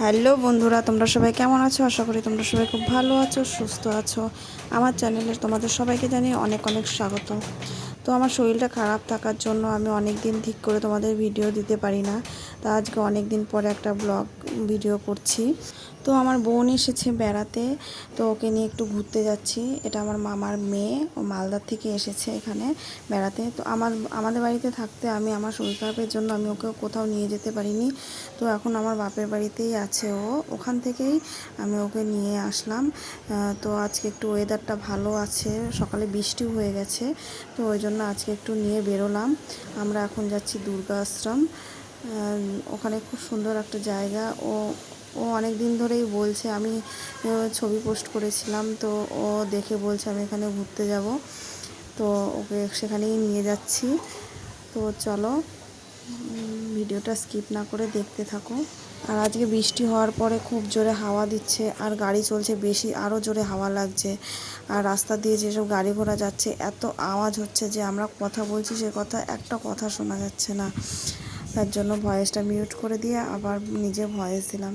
Hello বন্ধুরা, তোমরা সবাই কেমন আছো? আশা করি তোমরা সবাই খুব ভালো আছো, সুস্থ আছো। আমার চ্যানেলে তোমাদের সবাইকে জানি অনেক অনেক স্বাগত। তো আমার শরীরটা খারাপ থাকার জন্য আমি অনেক দিন ঠিক করে তোমাদের ভিডিও দিতে পারি না। তা আজকে অনেক দিন পরে একটা ব্লগ ভিডিও করছি। তো আমার বোন এসেছে বেড়াতে, তো ওকে নিয়ে একটু ঘুরতে যাচ্ছি। এটা আমার মামার মেয়ে, ও মালদার থেকে এসেছে এখানে বেড়াতে। তো আমার, আমাদের বাড়িতে থাকতে আমি আমার শরীর খারাপের জন্য আমি ওকে কোথাও নিয়ে যেতে পারিনি। তো এখন আমার বাপের বাড়িতেই আছে ও। ওখান থেকেই আমি ওকে নিয়ে আসলাম। তো আজকে একটু ওয়েদারটা ভালো আছে। সকালে বৃষ্টিও হয়ে গেছে। তো ওই জন্য আজকে একটু নিয়ে বেরোলাম। আমরা এখন যাচ্ছি দুর্গা আশ্রম ওখানে খুব সুন্দর একটা জায়গা। ও ও অনেক দিন ধরেই বলছে, আমি ছবি পোস্ট করেছিলাম, তো ও দেখে বলছে আমি এখানে ঘুরতে যাব। তো ওকে সেখানেই নিয়ে যাচ্ছি। তো চলো ভিডিওটা স্কিপ না করে দেখতে থাকো। আর আজকে বৃষ্টি হওয়ার পরে খুব জোরে হাওয়া দিচ্ছে, আর গাড়ি চলছে বেশি আরও জোরে হাওয়া লাগছে। আর রাস্তা দিয়ে যেসব গাড়ি ঘোড়া যাচ্ছে, এত আওয়াজ হচ্ছে যে আমরা কথা বলছি, সে কথা, একটা কথা শোনা যাচ্ছে না। তার জন্য ভয়েসটা মিউট করে দিয়ে আবার নিজে ভয়েস দিলাম।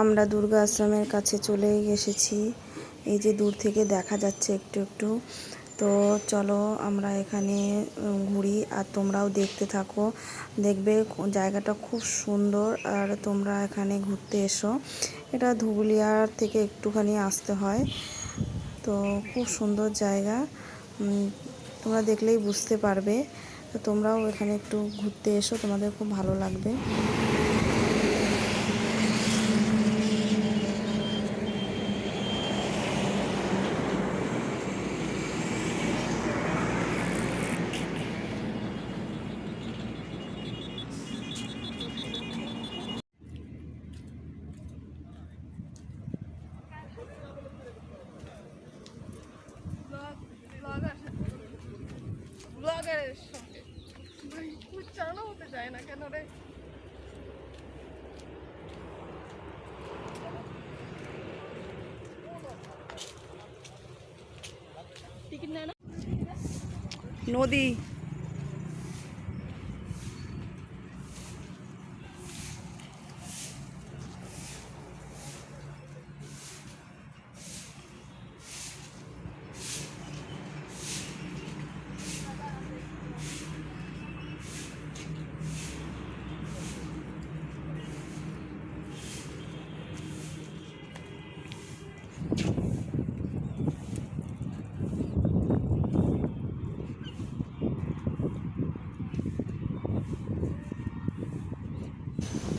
আমরা দুর্গা আশ্রমের কাছে চলে এসেছি। এই যে দূর থেকে দেখা যাচ্ছে একটু একটু। তো চলো আমরা এখানে ঘুরি আর তোমরাও দেখতে থাকো। দেখবে জায়গাটা খুব সুন্দর আর তোমরা এখানে ঘুরতে এসো। এটা ধুবুলিয়ার থেকে একটুখানি আসতে হয়। তো খুব সুন্দর জায়গা। তোমরা দেখলেই বুঝতে পারবে। তো তোমরাও এখানে একটু ঘুরতে এসো, তোমাদের খুব ভালো লাগবে। ব্লগারের সঙ্গে উচ্চারণ হতে না? কেন রে নদী।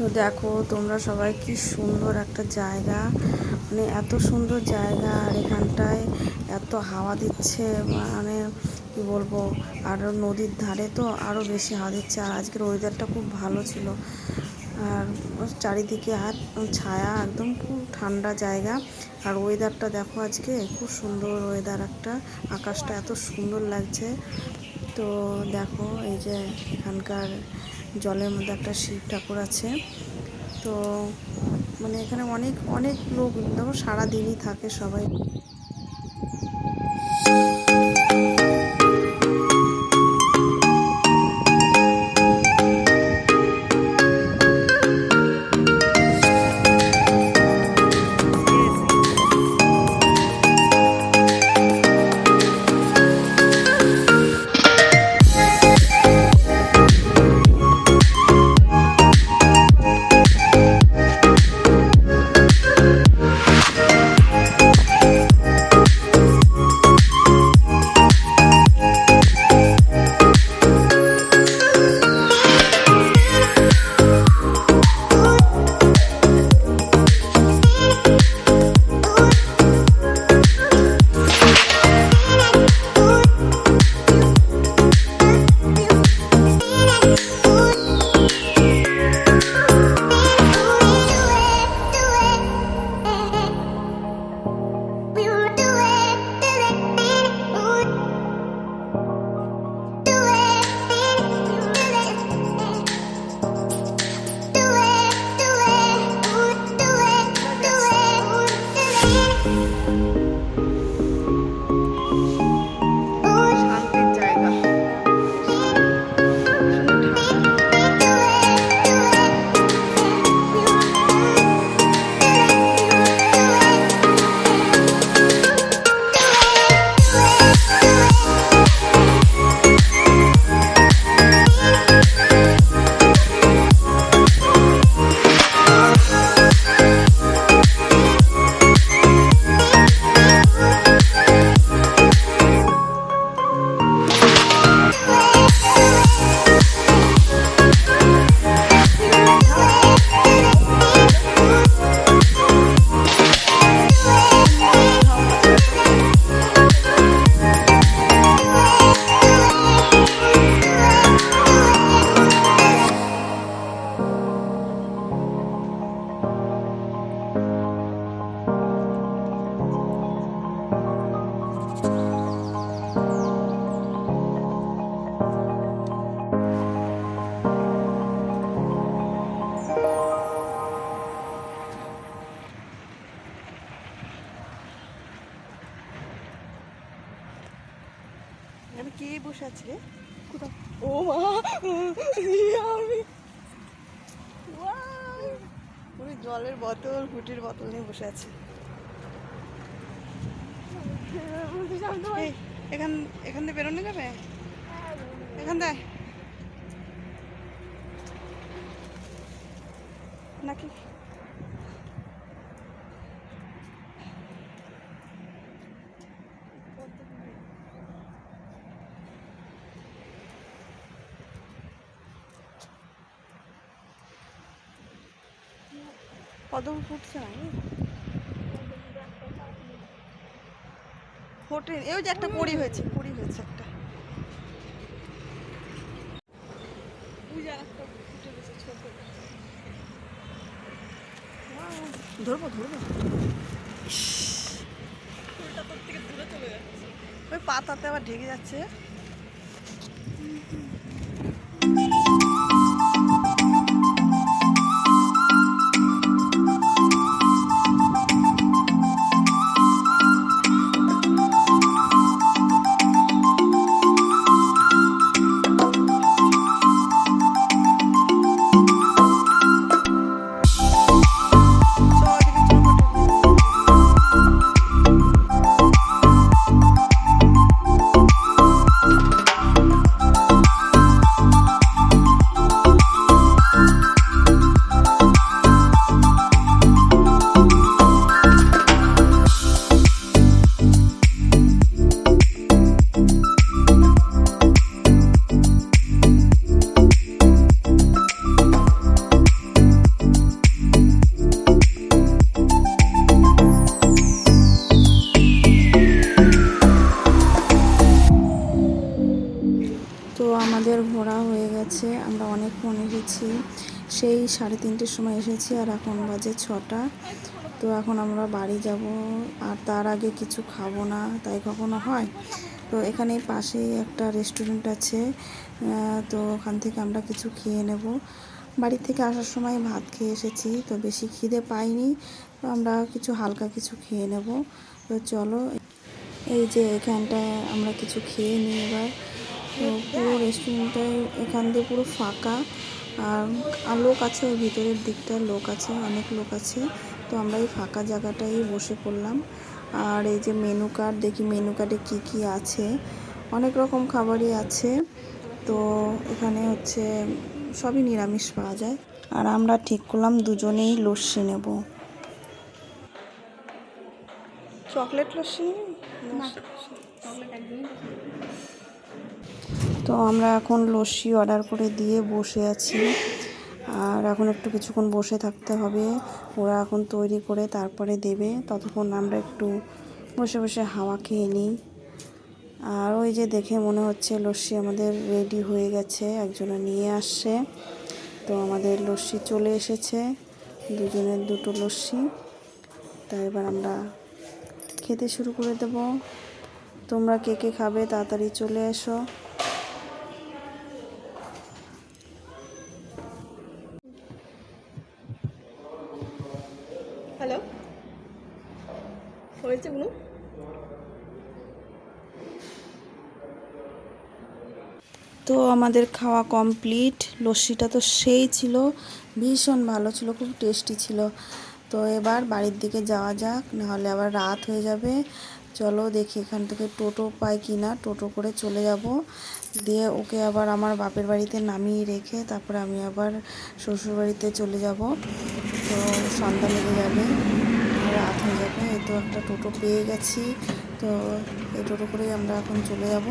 তো দেখো, তোমরা সবাই কি সুন্দর একটা জায়গা। মানে এত সুন্দর জায়গা, আর এখানটায় এত হাওয়া দিচ্ছে মানে কি বলব, আর নদীর ধারে তো আরও বেশি হাওয়া দিচ্ছে, আর আজকের ওয়েদারটা খুব ভালো ছিল। আর চারিদিকে আর ছায়া, একদম খুব ঠান্ডা জায়গা। আর ওয়েদারটা দেখো আজকে, খুব সুন্দর ওয়েদার একটা। আকাশটা এত সুন্দর লাগছে। তো দেখো, এই যে এখানকার জলের মধ্যে একটা শিব ঠাকুর আছে। তো মানে এখানে অনেক অনেক লোক দেখো সারাদিনই থাকে সবাই। আছে। ও মা আমি জলের বোতল ফুটির বোতল নিয়ে বসে আছে। এখান এখান দিয়ে বেরোনো যাবে? এখান দিয়ে। নাকি? কদম ফুটছে না। ফোটে এই যে একটা পড়ি হয়েছে পড়ি হয়েছে একটা। ধরবো ধরবো। পাতাতে আবার ঢেকে যাচ্ছে। তো আমাদের ঘোরা হয়ে গেছে, আমরা অনেকক্ষণ এসেছি সেই সাড়ে তিনটের সময় এসেছি আর এখন বাজে ছটা। তো এখন আমরা বাড়ি যাব আর তার আগে কিছু খাব না, তাই কখনো হয়? তো এখানে পাশেই একটা রেস্টুরেন্ট আছে তো ওখান থেকে আমরা কিছু খেয়ে নেব। বাড়ি থেকে আসার সময় ভাত খেয়ে এসেছি, তো বেশি খিদে পাইনি, তো আমরা কিছু হালকা কিছু খেয়ে নেব। তো চলো, এই যে এখানটায় আমরা কিছু খেয়ে নিই এবার। পুরো রেস্টুরেন্টটায় এখান দিয়ে পুরো ফাঁকা। আর লোক আছে, ওই ভিতরের দিকটায় লোক আছে, অনেক লোক আছে। তো আমরা এই ফাঁকা জায়গাটাই বসে পড়লাম। আর এই যে মেনু কার্ড দেখি মেনু কার্ডে কী কী আছে। অনেক রকম খাবারই আছে। তো এখানে হচ্ছে সবই নিরামিষ পাওয়া যায়। আর আমরা ঠিক করলাম দুজনেই লস্যি নেব। চকলেট লস্যি? তো আমরা এখন লস্যি অর্ডার করে দিয়ে বসে আছি। আর এখন একটু কিছুক্ষণ বসে থাকতে হবে। ওরা এখন তৈরি করে তারপরে দেবে। ততক্ষণ আমরা একটু বসে বসে হাওয়া খেয়ে নিই। আর ওই যে দেখে মনে হচ্ছে লস্যি আমাদের রেডি হয়ে গেছে। একজনে নিয়ে আসছে। তো আমাদের লস্যি চলে এসেছে। দুজনের দুটো লস্যি। তো এবার আমরা খেতে শুরু করে দেব। তোমরা কে কে খাবে তাড়াতাড়ি চলে এসো। হ্যালো হয়েছে বলুন তো আমাদের খাওয়া কমপ্লিট লস্যিটা তো সেই ছিল। ভীষণ ভালো ছিল, খুব টেস্টি ছিল। তো এবার বাড়ির দিকে যাওয়া যাক, নাহলে আবার রাত হয়ে যাবে। চলো দেখি এখান থেকে টোটো পাই কি না, টোটো করে চলে যাব। দিয়ে ওকে আবার আমার বাপের বাড়িতে নামিয়ে রেখে তারপরে আমি আবার শ্বশুর বাড়িতে চলে যাব। তো সন্ধ্যা লেগে যাবে, রাত হয়ে যাবে, এই তো একটা টোটো পেয়ে গেছি। তো এই টোটো করেই আমরা এখন চলে যাব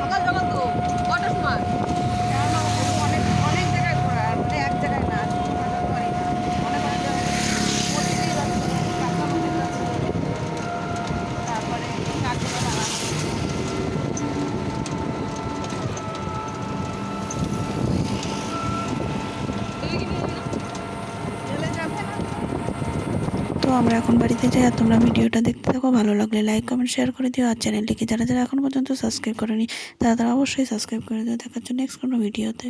সকাল সকাল তো কটার সময় অনেক অনেক জায়গায় ঘোরা মানে এক জায়গায় না মনে করেন যে মসজিদেই যাচ্ছি, কাঁচা মসজিদ যাচ্ছি। তারপরে কাঠগোলা দাঁড়ানো। তুমি কি বলবি না রেলে যাবে না? তো আমরা এখন বাড়িতে যাই আর তোমরা ভিডিওটা দেখতে থাকো। ভালো লাগলে লাইক কমেন্ট শেয়ার করে দিও। আর চ্যানেলটিকে যারা যারা এখন পর্যন্ত সাবস্ক্রাইব করেনি, তারা তারা অবশ্যই সাবস্ক্রাইব করে দিও। দেখার জন্য নেক্সট কোনো ভিডিওতে